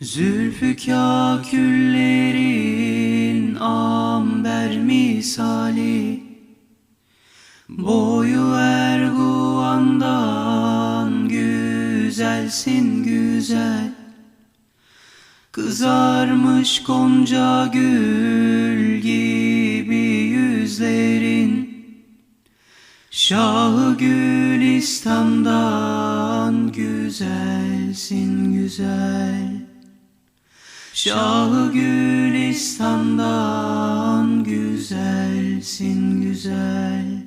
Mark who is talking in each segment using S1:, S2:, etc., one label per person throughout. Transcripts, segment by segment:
S1: Zülfü kaküllerin amber misali Boyu erguvandan güzelsin güzel. Kızarmış gonca gül gibi yüzlerin Şahı Gülistan'dan güzelsin güzel Şahı Gülistan'dan güzelsin güzel.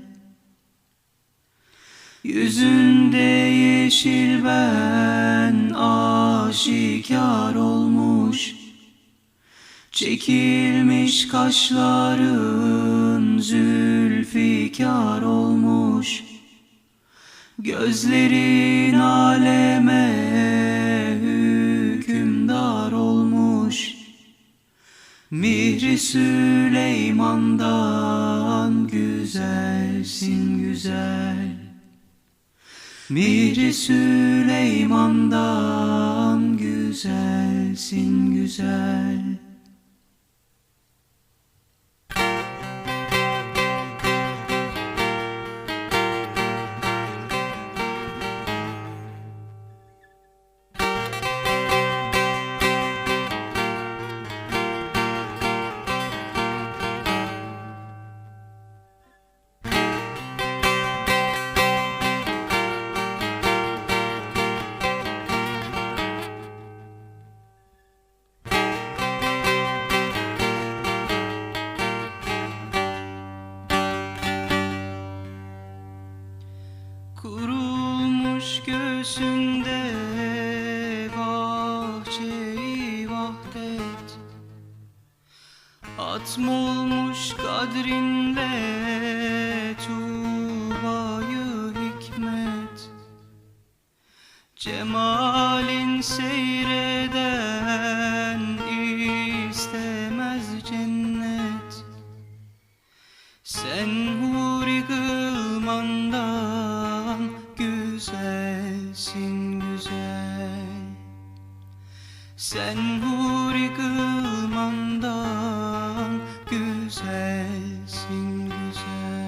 S1: Yüzünde yeşil ben aşikar olmuş. Çekilmiş kaşların zülfikar olmuş. Gözlerin aleme Mihri Süleyman'dan güzelsin güzel. Mihri Süleyman'dan güzelsin güzel Kurulmuş göğsünde bahçeyi vahdet. Atm olmuş kadrinde tuğbayı hikmet. Cemalin seyreden Sen huri kılmandan güzelsin güzel.